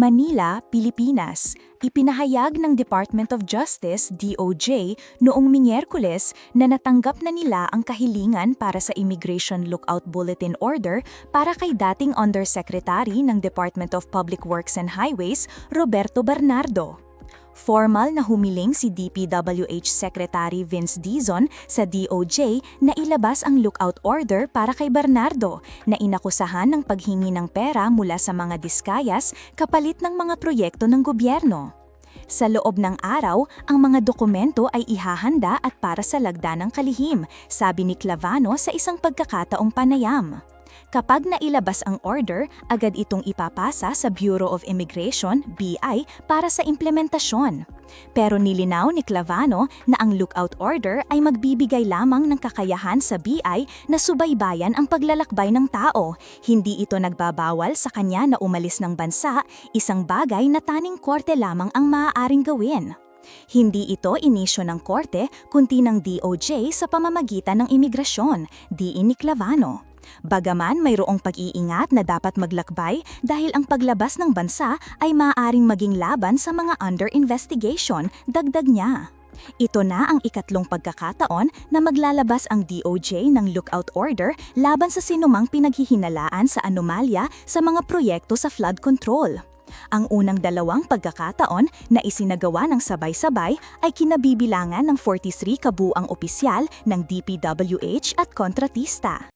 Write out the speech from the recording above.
Manila, Pilipinas. Ipinahayag ng Department of Justice, DOJ, noong Miyerkules na natanggap na nila ang kahilingan para sa Immigration Lookout Bulletin Order para kay dating Undersecretary ng Department of Public Works and Highways, Roberto Bernardo. Formal na humiling si DPWH Secretary Vince Dizon sa DOJ na ilabas ang lookout order para kay Bernardo na inakusahan ng paghingi ng pera mula sa mga diskayas kapalit ng mga proyekto ng gobyerno. Sa loob ng araw, ang mga dokumento ay ihahanda at para sa lagda ng kalihim, sabi ni Clavano sa isang pagkakataong panayam. Kapag nailabas ang order, agad itong ipapasa sa Bureau of Immigration, BI, para sa implementasyon. Pero nilinaw ni Clavano na ang lookout order ay magbibigay lamang ng kakayahan sa BI na subaybayan ang paglalakbay ng tao. Hindi ito nagbabawal sa kanya na umalis ng bansa, isang bagay na taning korte lamang ang maaaring gawin. Hindi ito inisyo ng korte kundi ng DOJ sa pamamagitan ng imigrasyon, diin ni Clavano. Bagaman mayroong pag-iingat na dapat maglakbay dahil ang paglabas ng bansa ay maaaring maging laban sa mga under investigation, dagdag niya. Ito na ang ikatlong pagkakataon na maglalabas ang DOJ ng lookout order laban sa sinumang pinaghihinalaan sa anomalya sa mga proyekto sa flood control. Ang unang dalawang pagkakataon na isinagawa ng sabay-sabay ay kinabibilangan ng 43 kabuang opisyal ng DPWH at kontratista.